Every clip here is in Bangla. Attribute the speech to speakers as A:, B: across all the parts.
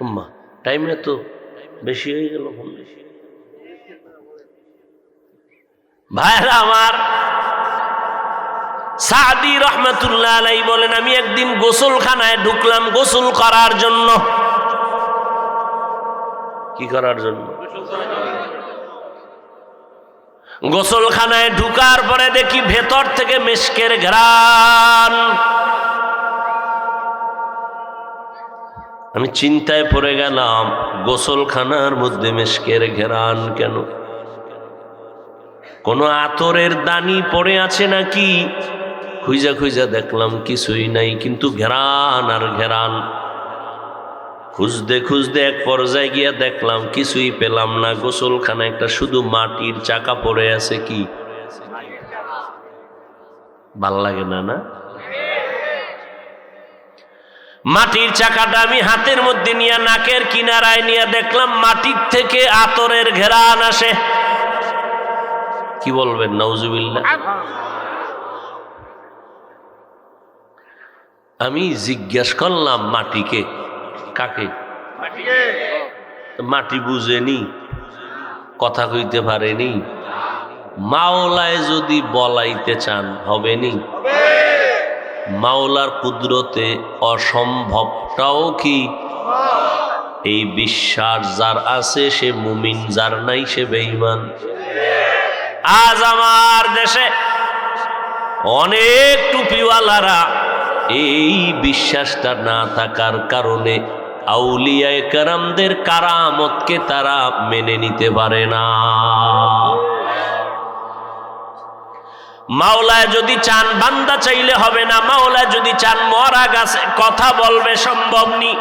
A: উম্মা টাইমে তো বেশি হয়ে গেল ফোন। ভাইরা আমার, সাদি রহমতুল্লাহ আলাই বলেন, আমি একদিন গোসলখানায় ঢুকলাম গোসল করার জন্য। কি করার জন্য? গোসলখানায় ঢুকার পরে দেখি ভেতর থেকে মেশকের ঘ্রাণ। আমি চিন্তায় পড়ে গেলাম, গোসলখানার মধ্যে মেশকের ঘেরান কেন? কোনো আতরের দানি পড়ে আছে নাকি? খুঁজা খুঁজা দেখলাম কিছুই নাই, কিন্তু ঘেরান আর ঘেরান। খুঁজতে খুঁজতে এক পর্যায়ে গিয়া দেখলাম কিছুই পেলাম না গোসলখানা একটা শুধু মাটির চাকা পড়ে আছে কি? ভালো লাগে না না? মাটির চাকাটা আমি হাতের মধ্যে নিয়ে নাকের কিনারায় নিয়ে দেখলাম মাটির থেকে আতরের ঘেরান আসে। কি বলবেন নওজুবিল্লা আমি জিজ্ঞেস করলাম মাটিকে কাকে? মাটি বুঝেনি কথা কইতে পারেনি মাওলায় যদি বলাইতে চান হবেনি। মাওলার কুদরতে অসম্ভবটাও কি? এই বিশ্বাস যার আছে সে মুমিন, যার নাই সে বেঈমান। আজ আমার দেশে অনেক টুপিওয়ালারা এই বিশ্বাসটা না থাকার কারণে আউলিয়ায় কারামদের কারামতকে তারা মেনে নিতে পারে না। মাওলায় যদি চান বান্দা চাইলে হবে না। মাওলায় যদি চান মরা গাছে কথা বলবে সম্ভব নি।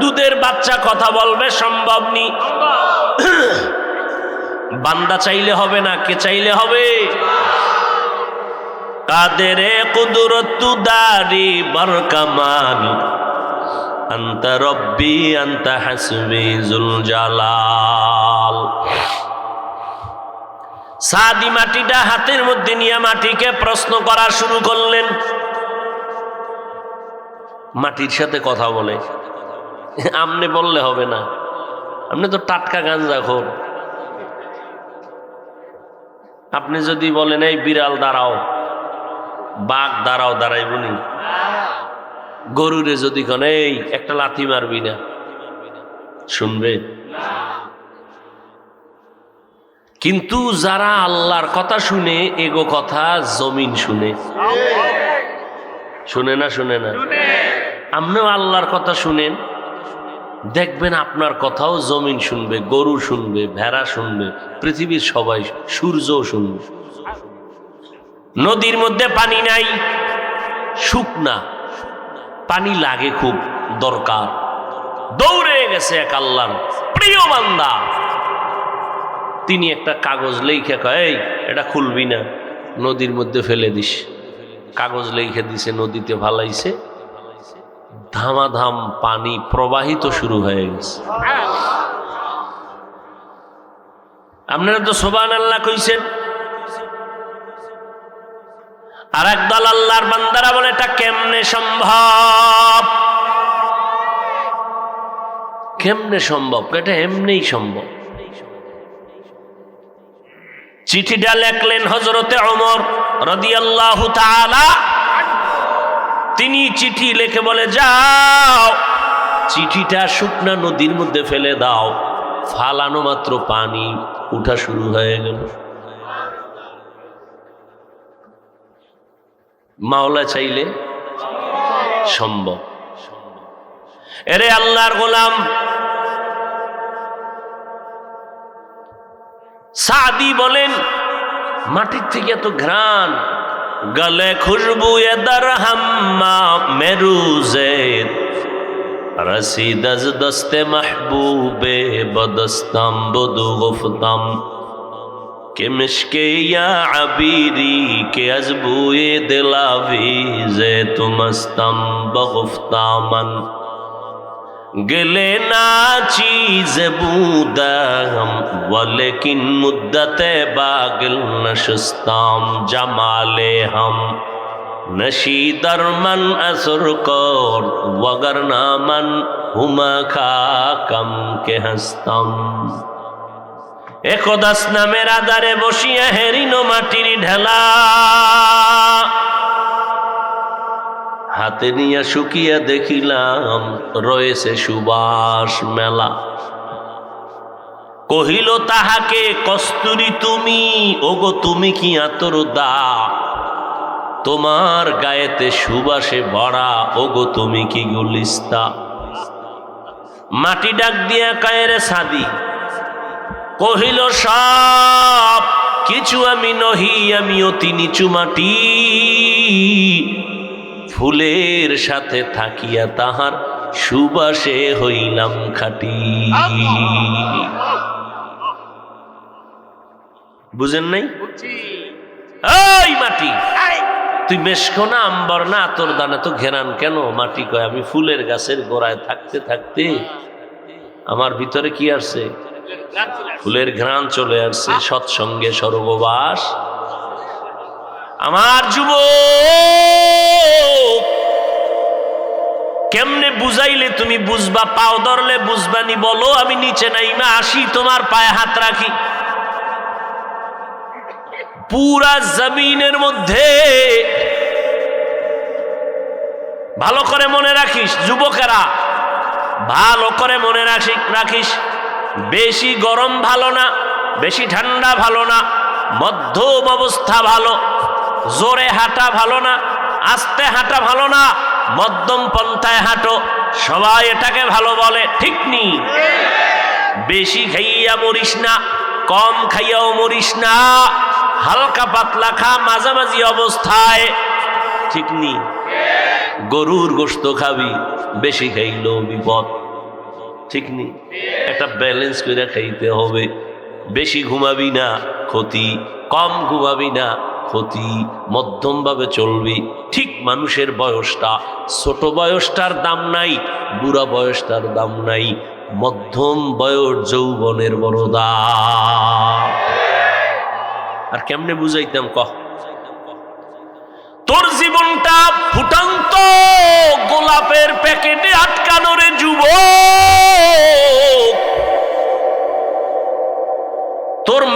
A: দুধের বাচ্চা কথা বলবে সম্ভব নি। বান্দা চাইলে হবে না কে চাইলে হবে? কাদের কুদরত দারি বরকামান? আন্ত রব্বি আন্ত হাসবি জুল জালাল। সাদি মাটিটা হাতের মধ্যে নিয়ে মাটিকে প্রশ্ন করা শুরু করলেন। মাটির সাথে কথা বলে। আমনে বললে হবে না। আপনি তো টাটকা গাঞ্জা খোর। আপনি যদি বলেন, এই বিড়াল দাঁড়াও, বাঘ দাঁড়াও দাঁড়াইবনি গরুরে যদি কন, এই, একটা লাথি মারবি না। শুনবে? কিন্তু যারা আল্লাহর কথা শুনে, এগো কথা জমিন শুনে। শুনে না শুনে না? আপনিও আল্লাহর কথা শুনেন, দেখবেন আপনার কথাও জমিন শুনবে, গরু শুনবে, ভেড়া শুনবে, পৃথিবীর সবাই সূর্যও শুনবে। নদীর মধ্যে পানি নাই শুকনা পানি লাগে খুব দরকার। দৌড়ে গেছে এক আল্লাহর প্রিয় বান্দা। তিনি একটা কাগজ লেখে কয়, এই, এটা খুলবি না, নদীর মধ্যে ফেলে দিস। কাগজ লেখে দিছে, নদীতে ভালাইছে। ধামাধাম পানি প্রবাহিত শুরু হয়ে গেছে। আপনারা তো সোবান আল্লাহ কইছেন। আর একদল আল্লাহর বান্দারা বলে, এটা কেমনে সম্ভব? কেমনে সম্ভব? এটা এমনেই সম্ভব। চিঠিটা লেখলেন হজরতে অমর রদিয়াল্লাহু তিনি চিঠি লিখে বলে, যাও, চিঠিটা শুকনা নদীর মধ্যে ফেলে দাও। ফালানো মাত্র পানি, উঠা শুরু হয়ে গেল। মাওলা চাইলে সম্ভব। এরে আল্লাহর গোলাম সাদি বলেন, মাটির থেকে এত ঘ্রাণ, গলে খুশবু এদার হাম্মা মেরুজে রসিদ আজ দস্তে মাহবুবে বদস্তম বদু গুফতম, কে মিশকে ইয়া আবিরি, কে আজ বুয়ে দিলাভি যে তুমস্তম বগুফতামান। گلے نا چیز بودم ولیکن مدت باگل نشستام جمال ہم نشی در من اثر کور وگرنا من ہما کم کے ہستم এ খোদাস নামের আদারে বসিয়া হেরিনো মাটির ঢেলা হাতে নিয়া শুকিয়া দেখিলাম, রয়েছে সুবাস মেলা। কহিল, তাহাকে কস্তুরি তুমি? ওগো, তুমি কি আতর দা তোমার গায়েতে সুবাসে ভরা, ওগো, তুমি কি গুলিস্তা? মাটি ডাক দিয়া কায়েরে সাদি। কহিল, সব কিছু আমি নহি, আমি অতি নিচু মাটি। ফুলের সাথে থাকিয়া তাহার সুবাসে হইলাম খাটি। বুঝেন নাই? এই মাটি! তুই মেশকো না আম্বর না তোর দানে তো ঘেরান কেন? মাটি কয় আমি ফুলের গাছের গোড়ায় থাকতে থাকতে আমার ভিতরে কি আসছে? ফুলের ঘ্রাণ চলে আসছে সৎসঙ্গে স্বর্গবাস আমার যুব কেমনে বুঝাইলে তুমি বুঝবা? পাও ধরলে বুঝবানি বলো, আমি নিচে নাইমা আসি, তোমার পায়ে হাত রাখি। পুরা জমিনের মধ্যে ভালো করে মনে রাখিস, যুবকেরা, ভালো করে মনে রাখিস রাখিস। বেশি গরম ভালো না, বেশি ঠান্ডা ভালো না, মধ্যম অবস্থা ভালো, জোরে হাঁটা ভালো না, আস্তে হাঁটা ভালো না। মধ্যম পন্থায় হাঁটো। সবাই এটাকে ভালো বলে, ঠিক নি? বেশি খাইয়া মরিস না, কম খাইয়াও মরিস না। হালকা পাতলা খা, মাঝামাঝি অবস্থায়, ঠিক নি? গরুর গোস্ত খাবি, বেশি খাইলেও বিপদ, ঠিক নি? একটা ব্যালেন্স করে খাইতে হবে। বেশি ঘুমাবি না, ক্ষতি, কম ঘুমাবি না। ক্ষতি মধ্যমভাবে চলবি। ঠিক মানুষের বয়সটা, ছোট বয়সটার দাম নাই, বুড়া বয়সটার দাম নাই, মধ্যম বয়স যৌবনের বড় দাম আর কেমনে বুঝাইতাম কহ তোর জীবনটা ফুটান্ত গোলাপের প্যাকেটে আটকানো রে যুব তোর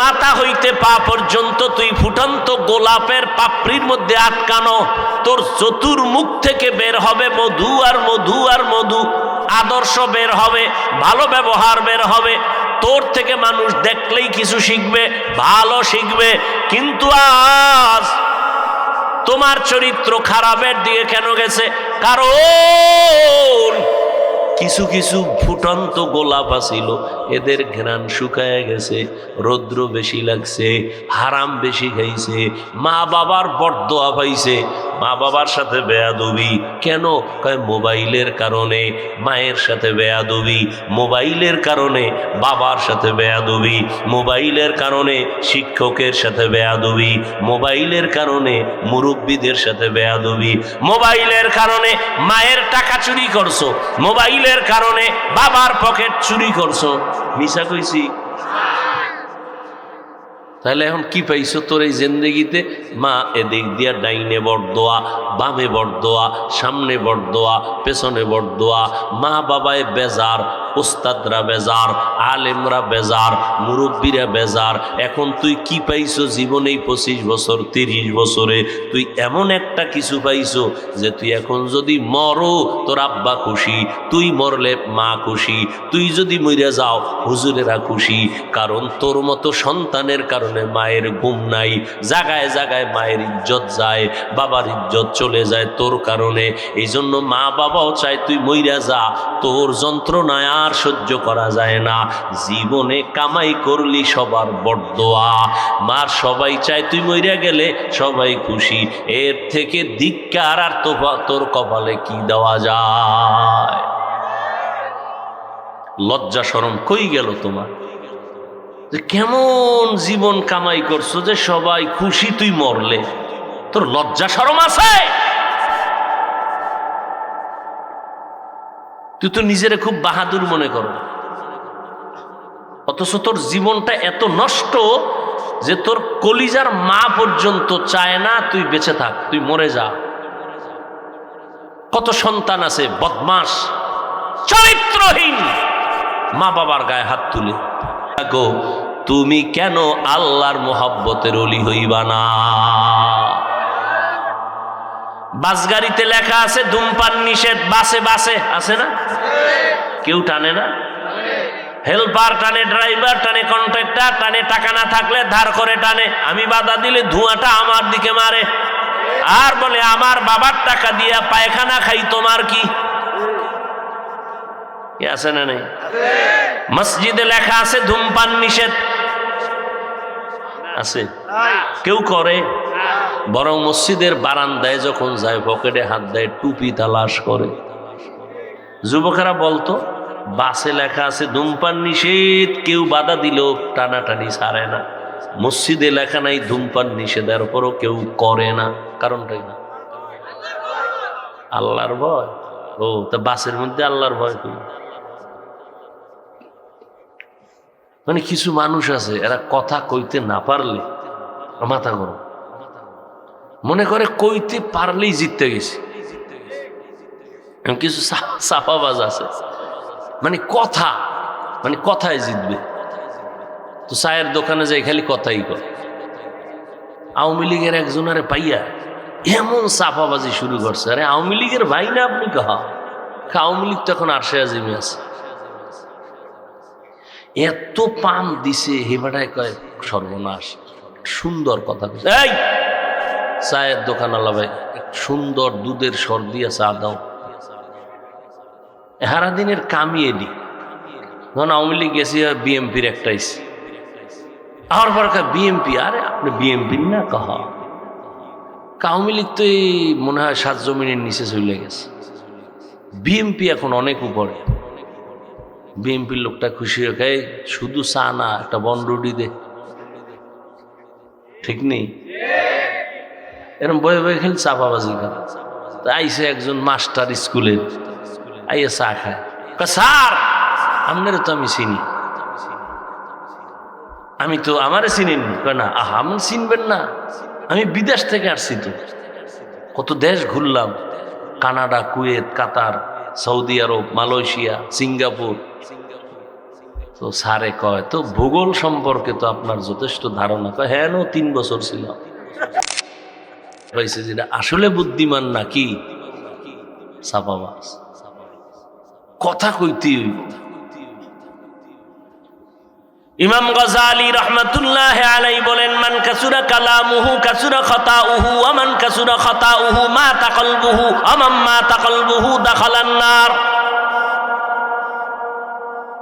A: মাথা হইতে পা পর্যন্ত তুই ফুটান্ত গোলাপের পাপড়ির মধ্যে আটকানো। তোর চতুর্মুখ থেকে বের হবে মধু আর মধু আর মধু। আদর্শ বের হবে, ভালো ব্যবহার বের হবে। তোর থেকে মানুষ দেখলেই কিছু শিখবে, ভালো শিখবে। কিন্তু আজ তোমার চরিত্র খারাপের দিকে কেন গেছে? কারণ কিছু কিছু ফুটন্ত গোলাপ আসিল এদের ঘ্রাণ শুকায় গেছে, রৌদ্র বেশি লাগছে, হারাম বেশি খাইছে, মা বাবার বরদোয়া পাইছে। মা বাবার সাথে বেয়াদবি। কেন? কয়, মোবাইলের কারণে, মায়ের সাথে বেয়াদবি, মোবাইলের কারণে, বাবার সাথে বেয়াদবি, মোবাইলের কারণে, শিক্ষকের সাথে বেয়াদবি, মোবাইলের কারণে, মুরব্বীদের সাথে বেয়াদবি, মোবাইলের কারণে, মায়ের টাকা চুরি করছ, মোবাইলের কারণে বাবার পকেট চুরি করছ। মিশা কইছি তাহলে এখন কি পাইছো তোর এই জিন্দগিতে? মা, এদিক দিয়া ডাইনে বরদোয়া বামে বরদোয়া সামনে বরদোয়া পেছনে বরদোয়া মা বাবায় বেজার ওস্তাদরা বেজার, আলেমরা বেজার, মুরব্বীরা বেজার। এখন তুই কি পাইছো জীবনেই পঁচিশ বছর, তিরিশ বছরে? তুই এমন একটা কিছু পাইছো যে তুই এখন যদি মরো, তোর আব্বা খুশি, তুই মরলে মা খুশি, তুই যদি মরে যাও, হুজুরেরা খুশি। কারণ তোর মতো সন্তানের কারণে মায়ের ঘুম নাই। জাগায় জাগায় মায়ের ইজ্জত যায়, বাবার ইজ্জত চলে যায় তোর কারণে। এই জন্য মা বাবাও চায় তুই মইরা যা, তোর যন্ত্রণায় আর সহ্য করা যায় না। জীবনে কামাই করলি সবার বড়দোয়া মার সবাই চায় তুই মইরা গেলে সবাই খুশি। এর থেকে ধিক্কার আর তোর কপালে কি দেওয়া যায়? লজ্জা সরম কই গেল তোমার? যে কেমন জীবন কামাই করছ যে সবাই খুশি তুই মরলে। তোর লজ্জা সরম আছে? তুই তো নিজেরে খুব বাহাদুর মনে করো। অথচ তোর জীবনটা এত নষ্ট যে তোর কলিজার মা পর্যন্ত চায় না তুই বেঁচে থাক, তুই মরে যা। কত সন্তান আছে বদমাস চরিত্রহীন। মা বাবার গায়ে হাত তুলে। দেখো তুমি কেন আল্লাহর মোহাব্বতের অলি হইবা না? বাস গাড়িতে লেখা আছে ধূমপান নিষেধ বাসে বাসে আছে না? কেউ টানে না? হেল্পার টানে ড্রাইভার টানে কন্ট্রাক্টর টানে টাকা না থাকলে ধার করে টানে। আমি বাধা দিলে ধোঁয়াটা আমার দিকে মারে। আর বলে আমার বাবার টাকা দিয়া পায়খানা খাই তোমার কি? কি আছে না নেই? মসজিদে লেখা আছে ধূমপান নিষেধ। আছে। কেউ করে, বরং মসজিদের বারান্দায় যখন যায়, পকেটে হাত দেয়, টুপি তালাশ করে। যুবকেরা বলতো, বাসে লেখা আছে, ধূমপান নিষেধ, কেউ বাধা দিলেও টানাটানি ছাড়ে না। মসজিদে লেখা নাই, ধূমপান নিষেধের পরও কেউ করে না। কারণটাই না। আল্লাহর ভয়। ও, তা বাসের মধ্যে আল্লাহর ভয় কি মানে কিছু মানুষ আছে, এরা কথা কইতে না পারলে মাথা গরম। মনে করে কইতে পারলেই জিততে গেছে। কিছু সাফাবাজ আছে। মানে কথা মানে কথায় জিতবে। তো চায়ের দোকানে যাই খালি কথাই কর আওয়ামী লীগের একজনারে পাইয়া এমন সাফাবাজি শুরু করছে। আরে আওয়ামী লীগের ভাই না আপনি কহা? আওয়ামী লীগ তখন আরশে আজিমে আছে। এত পাম দিছে হেবাটায় কয়, সর্বনাশ, সুন্দর কথা। এই! চায়ের দোকান আলা ভাই, সুন্দর দুধের সর দিয়া চা দাও। হারা দিনের কামিয়ে দি যখন আওয়ামী লীগ গেছি, বিএমপির একটা আইসি আর পর বিএমপি, আরে আপনি বিএমপির না কাহা। আওয়ামী লীগ তো এই মনে হয় সাত জমিনের নিচে চলে গেছে। বিএমপি এখন অনেক উপরে। বিএমপির লোকটা খুশি হয়ে শুধু চা না, একটা বনরুডি দে। ঠিক নেই? এরকম বয়ে বয়ে খেলে চাপাবাজি করে। আইসে একজন মাস্টার স্কুলের, আইয়া চা খায়। স্যার, আপনার তো আমি চিনি। আমি তো আমারে চিনেন। না, আহা আমি চিনবেন না। আমি বিদেশ থেকে আসছি তো। কত দেশ ঘুরলাম। Canada, Kuwait, Qatar Saudi Arab, Malaysia, Singapore. তো সারে কয়, তো ভূগোল সম্পর্কে তো আপনার যথেষ্ট ধারণা। কয় হ্যাঁ তিন বছর ছিল। আসলে বুদ্ধিমান নাকি? সাপাবাস। কথা কইতে হইব। ইমাম গজালি রহমতুল্লাহ আলাই বলেন, মান কাসুরা কালামুহু কাসুরা খতাউহু আমান কাসুরা খতাউহু মা তাকলবুহু আমাম মা তাকলবুহু দাখালান নার।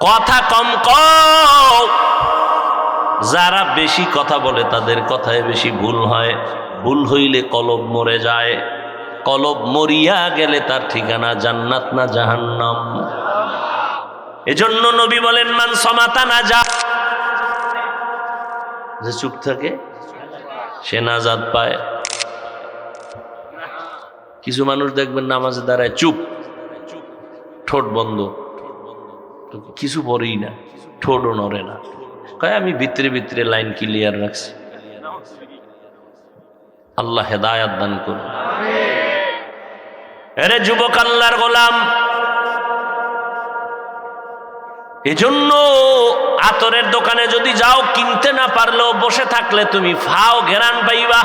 A: কথা কম কও। যারা বেশি কথা বলে তাদের কথায় বেশি ভুল হয়। ভুল হইলে কলব মরে যায়। কলব মরিয়া গেলে তার ঠিকানা জান্নাত না জাহান্নাম। এজন্য নবী বলেন, মান সমাতা না যা যে চুপ থাকে, সে নাজাদ পায়। কিছু মানুষ দেখবেন নামাজে দাঁড়ায় চুপ, ঠোঁট বন্ধ। কিছু পরেই না, ঠোঁটও নড়ে না। কয়, আমি ভিতরে ভিতরে লাইন ক্লিয়ার রাখছি। আল্লাহ হেদায়াত দান করুন। এরে যুবক আল্লাহর গোলাম এজন্য আতরের দোকানে যদি যাও কিনতে না পারলেও বসে থাকলে তুমি ফাও ঘেরান পাইবা।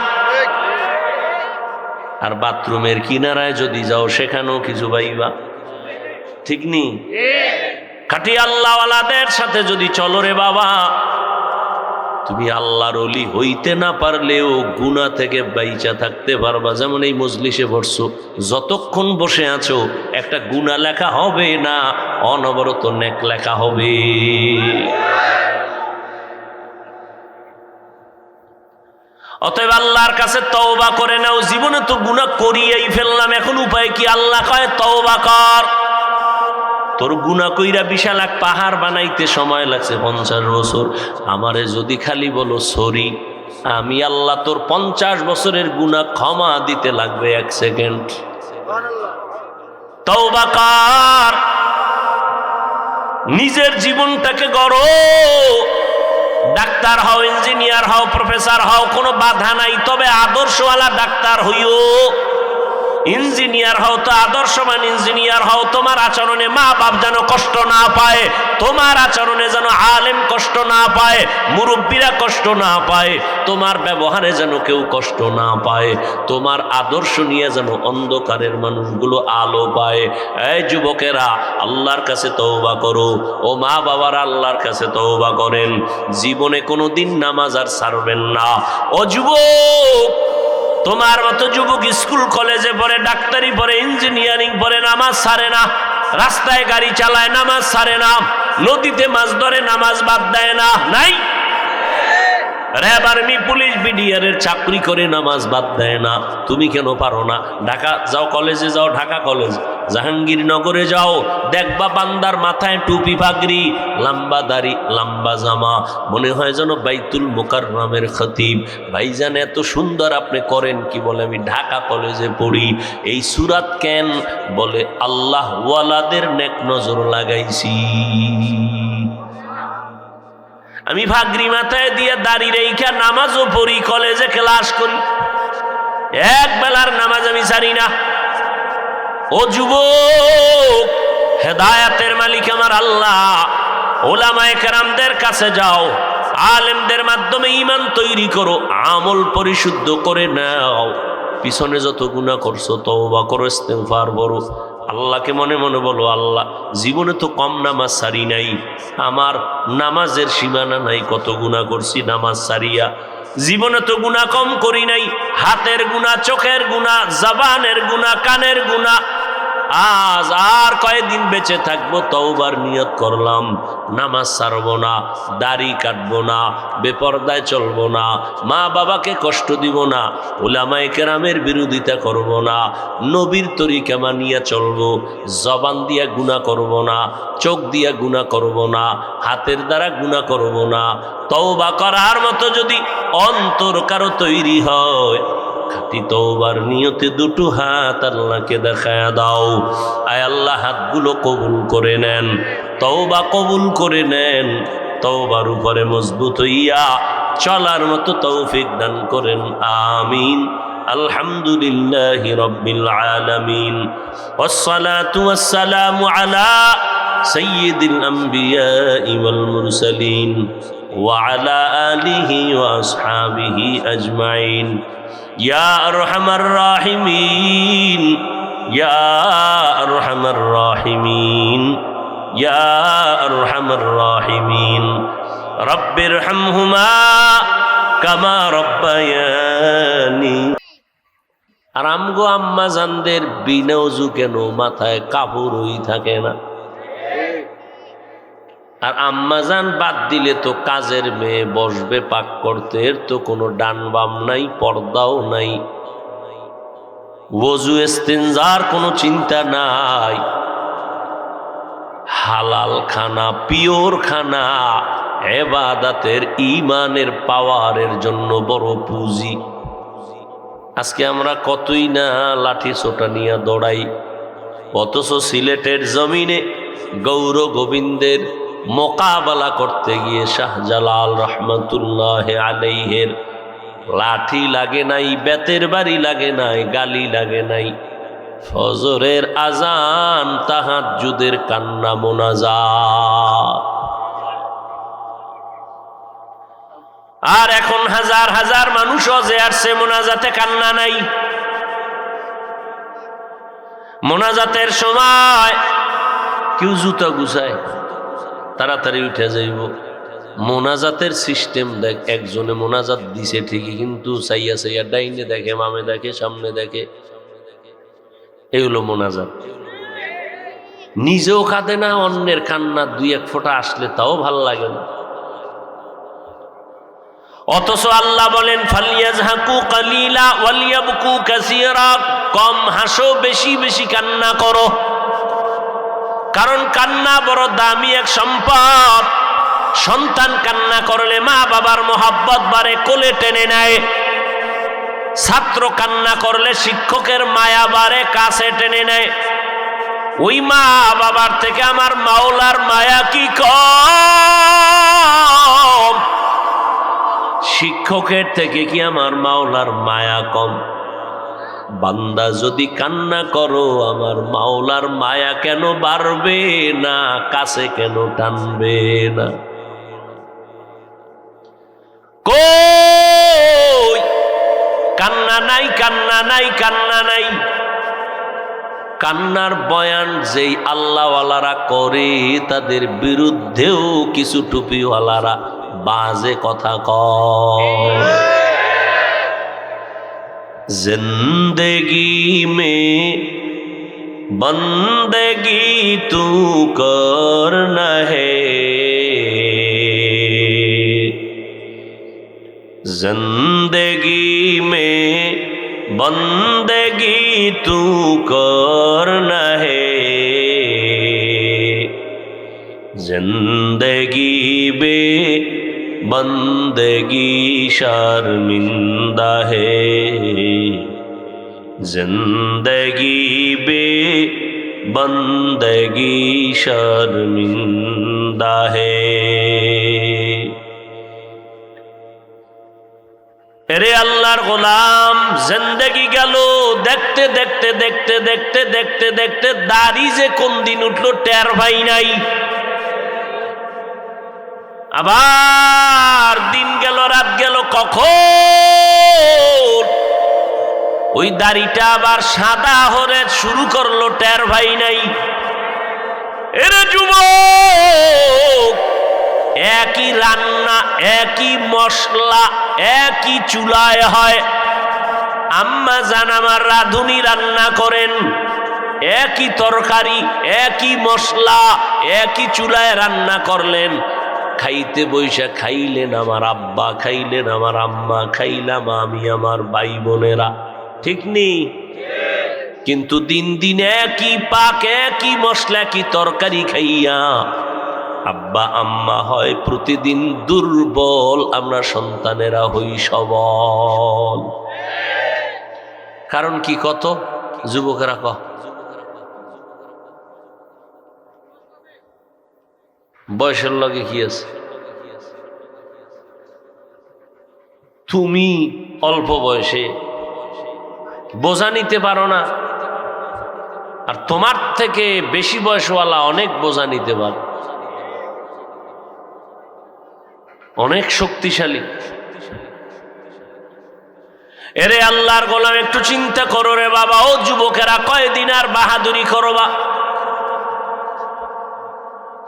A: আর বাথরুমের কিনারায় যদি যাও সেখানেও কিছু পাইবা। ঠিক নি? খাটি আল্লাহওয়ালাদের সাথে যদি চলো রে বাবা। তুমি আল্লাহর অলি হইতে না পারলেও গুণা থেকে বাইচা থাকতে পারবা। যেমন এই মজলিসে বসছো, যতক্ষণ বসে আছো, একটা গুণা লেখা হবে না, অনবরত নেক লেখা হবে। অতএব আল্লাহর কাছে তওবা করে নাও। জীবনে তো গুণা করিয়েই ফেললাম, এখন উপায় কি? আল্লাহ কয়, তওবা কর। তোর গুণা কইরা বিশাল এক পাহাড় বানাইতে সময় লাগছে, পঞ্চাশ বছর। আমারে যদি খালি বলো, সরি, আমি আল্লাহ তোর পঞ্চাশ বছরের গুণা ক্ষমা দিতে লাগবে, এক সেকেন্ড। তৌবাকার নিজের জীবনটাকে গড়ো। ডাক্তার হও, ইঞ্জিনিয়ার হও, প্রফেসর হও, কোনো বাধা নাই, তবে আদর্শওয়ালা ডাক্তার হইও। ইঞ্জিনিয়ার হও তো আদর্শবান ইঞ্জিনিয়ার হও, তোমার আচরণে মা বাপ যেন কষ্ট না পায়, তোমার আচরণে যেন আলেম কষ্ট না পায়, মুরব্বীরা কষ্ট না পায়, তোমার ব্যবহারে যেন কেউ কষ্ট না পায়, তোমার আদর্শ নিয়ে যেন অন্ধকারের মানুষগুলো আলো পায়। এই যুবকেরা, আল্লাহর কাছে তওবা করো, ও মা বাবার আল্লাহর কাছে তওবা করেন। জীবনে কোনো দিন নামাজ আর ছাড়বেন না। ও যুবক তোমার মতো যুবক স্কুল, কলেজে পড়ে, ডাক্তারি পড়ে, ইঞ্জিনিয়ারিং পড়ে, নামাজ সারে না। রাস্তায় গাড়ি চালায়, নামাজ সারে না। নদীতে মাছ ধরে, নামাজ বাদ দেয় না। নাই। র্যাব আর্মি পুলিশ বিডিআরের চাকরি করে নামাজ বাদ দেয় না। তুমি কেন পারো না? ঢাকা যাও কলেজে যাও, ঢাকা কলেজ। জাহাঙ্গীরনগরে যাও। দেখবা বান্দার মাথায় টুপি পাগড়ি লম্বা দাড়ি, লম্বা জামা। মনে হয় যেন বাইতুল মোকাররমের খতিব। ভাইজান, এত সুন্দর আপনি করেন কি বলে আমি ঢাকা কলেজে পড়ি। এই সুরাত কেন? বলে, আল্লাহ ওয়ালাদের নেক নজর লাগাইছি। আমি ভাগরি মাথায় দিয়ে দাড়ি রেখা নামাজও পড়ি, কলেজে ক্লাস করি। এক বেলার নামাজ আমি ছাড়ি না। ও যুবক, হেদায়াতের মালিক আমার আল্লাহ। ওলামায়ে কেরামদের কাছে যাও, আলেমদের মাধ্যমে ইমান তৈরি করো, আমল পরিশুদ্ধ করে নাও। পিছনে যত গুণা করছ, তওবা করো, ইস্তেগফার বড় আল্লাহকে মনে মনে বলো, আল্লাহ, জীবনে তো কম নামাজ সারি নাই, আমার নামাজের সীমানা নাই, কত গুণা করছি নামাজ সারিয়া। জীবনে তো গুণা কম করি নাই, হাতের গুণা চোখের গুণা জবানের গুণা কানের গুণা আজ আর কয়েকদিন বেঁচে থাকব, তওবার নিয়ত করলাম। নামাজ ছাড়বো না, দাড়ি কাটবো না, বেপর্দায় চলবো না, মা বাবাকে কষ্ট দিব না ওলামায়ে কেরামের বিরোধিতা করব না, নবীর তরিকা মানিয়া চলবো, জবান দিয়া গুণা করব না, চোখ দিয়া গুণা করব না, হাতের দ্বারা গুণা করব না। তওবা করার মতো যদি অন্তর কারও তৈরি হয় খাটি তওবার নিয়তে দুটো হাত আল্লাহকে দেখায় দাও আয় আল্লাহ হাতগুলো কবুল করে নেন তওবা কবুল করে নেন তওবার উপরে মজবুত হইয়া চলার মতো তৌফিক দান করেন আমিন আলহামদুলিল্লাহ রব্বিল আলামিন والصلاة والسلام على سيد الأنبياء والمرسلين وعلى آله وأصحابه أجمعين يا أرحم الراحمين يا أرحم الراحمين يا أرحم الراحمين رب ارحمهما كما ربياني আর আমগো আম্মা জানদের বিনা উজু কেন মাথায় কাপড়ই থাকে না আর আম্মাজান বাদ দিলে তো কাজের মেয়ে বসবে পাক করতে, এর তো কোনো ডান বাম নাই, পর্দাও নাই। ওজু এস্তেঞ্জার কোনো চিন্তা নাই। হালাল খানা পিওর খানা এবাদাতের ইমানের পাওয়ারের জন্য বড় পুঁজি। আজকে আমরা কতই না লাঠি সোটা নিয়ে দৌড়াই, অথচ সিলেটের জমিনে গৌর গোবিন্দের মোকাবেলা করতে গিয়ে শাহজালাল রহমতুল্লাহ আলাইহের লাঠি লাগে নাই, বেতের বাড়ি লাগে নাই, গালি লাগে নাই। ফজরের আজান তাহার যুদের কান্না মোনাজা আর এখন হাজার হাজার মানুষও যে আসছে, মোনাজাতে কান্না নাই। মোনাজাতের সময় কেউ জুতা গুছায়। তাড়াতাড়ি উঠে যাইব। মোনাজাতের সিস্টেম দেখ, একজনে মোনাজাত দিছে ঠিকই, কিন্তু চাইয়া চাইয়া ডাইনে দেখে, মামে দেখে, সামনে দেখে। এই হলো মোনাজাত। নিজেও কাঁদে না, অন্যের কান্না দুই এক ফোঁটা আসলে তাও ভালো লাগে না। অথচ আল্লাহ বলেন, ফালিয়াজহাকু কালিলা কম হাসো, বেশি বেশি কান্না করো। কারণ কান্না বড় দামি এক সম্পদ। সন্তান কান্না করলে মা বাবার মোহাব্বত বারে কোলে টেনে নেয়। ছাত্র কান্না করলে শিক্ষকের মায়া বারে কাছে টেনে নেয়। ওই মা বাবার থেকে আমার মাওলার মায়া কি কম? শিক্ষকের থেকে কি আমার মাওলার মায়া কম? বান্দা যদি কান্না করো, আমার মাওলার মায়া কেন বাড়বে না, কাছে কেন টানবে না? কান্না নাই কান্না নাই কান্না নাই। কান্নার বয়ান যেই আল্লাহওয়ালারা করে, তাদের বিরুদ্ধেও কিছু টুপিওয়ালারা বাজে কথা কয়। ज़िंदगी में बंदगी तू करना है ज़िंदगी में बंदगी तू करना है ज़िंदगी बे بندگی شرمندہ হে زندگی বে بندگی شرمندہ হে ارے আল্লাহর গোলাম, জিন্দগি গেল, দেখতে দেখতে দেখতে দেখতে দেখতে দেখতে দাড়ি যে কোন দিন উঠল টের ভাই নাই। আবার দিন গেল, রাত গেল, কখন? ওই দাড়িটা আবার সাদা হরে শুরু করল, টের ভাই নাই। এরে যুবক, একই রান্না, একই মশলা, একই চুলায় হয়। আম্মা জান আমার রাঁধুনি রান্না করেন। একই তরকারি, একই মশলা, একই চুলায় রান্না করলেন। খাইতে বৈশা খাইলেন আমার আব্বা, খাইলেন আমার আম্মা, খাইলাম আমি আমার ভাই বোনেরা। ঠিক নেই? কিন্তু দিন দিন একই পাক, একই মশলা কি তরকারি খাইয়া আব্বা, আম্মা হয় প্রতিদিন দুর্বল, আমরা সন্তানেরা হই সবল। কারণ কি কত? যুবকেরা ক বয়সের লগে কি আছে? তুমি অল্প বয়সে বোঝা নিতে পারো না। আর তোমার থেকে বেশি বয়সওয়ালা অনেক বোঝা নিতে পারে। অনেক শক্তিশালী। এরে আল্লাহর গোলাম, একটু চিন্তা করো রে বাবা। ও যুবকেরা কয়দিন আর বাহাদুরি করো বা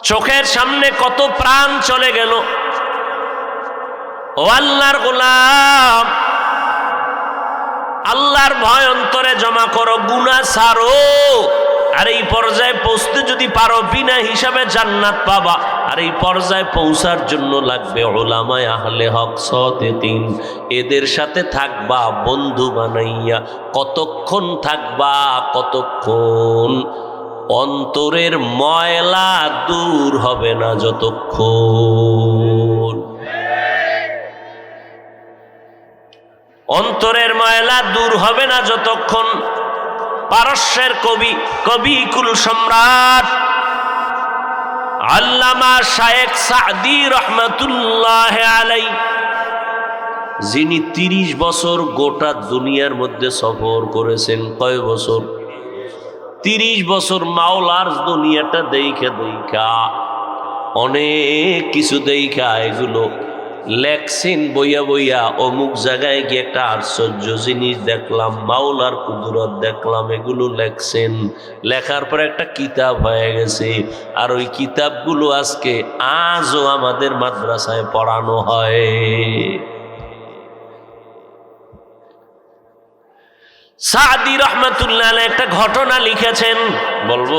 A: চোখের সামনে কত প্রাণ চলে গেল। ও আল্লাহর গোলাম, আল্লাহর ভয় অন্তরে জমা করো গুনা সারো। আর এই পর্যায়ে পৌঁছতে যদি পারো, বিনা হিসাবে জান্নাত পাবা। আর এই পর্যায়ে পৌঁছার জন্য লাগবে ওলামায় আহলে হক সতেতিন এদের সাথে থাকবা, বন্ধু বানাইয়া। কতক্ষণ থাকবা, কতক্ষণ অন্তরের ময়লা দূর হবে না যতক্ষণ। অন্তরের ময়লা দূর হবে না যতক্ষণ পারস্যের কবি কবি কুল সম্রাট আল্লামা শায়েক সাদি রহমতুল্লাহ আলাই, যিনি তিরিশ বছর গোটা দুনিয়ার মধ্যে সফর করেছেন, কয় বছর? তিরিশ বছর মাওলার দুনিয়াটা দেখা দেখা। অনেক কিছু দেখা এগুলো। লেখছেন বইয়া বইয়া অমুক জায়গায় গিয়ে একটা আশ্চর্য জিনিস দেখলাম, মাওলার কুদরত দেখলাম, এগুলো লেখছেন লেখার পর একটা কিতাব হয়ে গেছে। আর ওই কিতাবগুলো আজকে আজও আমাদের মাদ্রাসায় পড়ানো হয়। সাদি রহমতুল্লাহ একটা ঘটনা লিখেছেন বলব?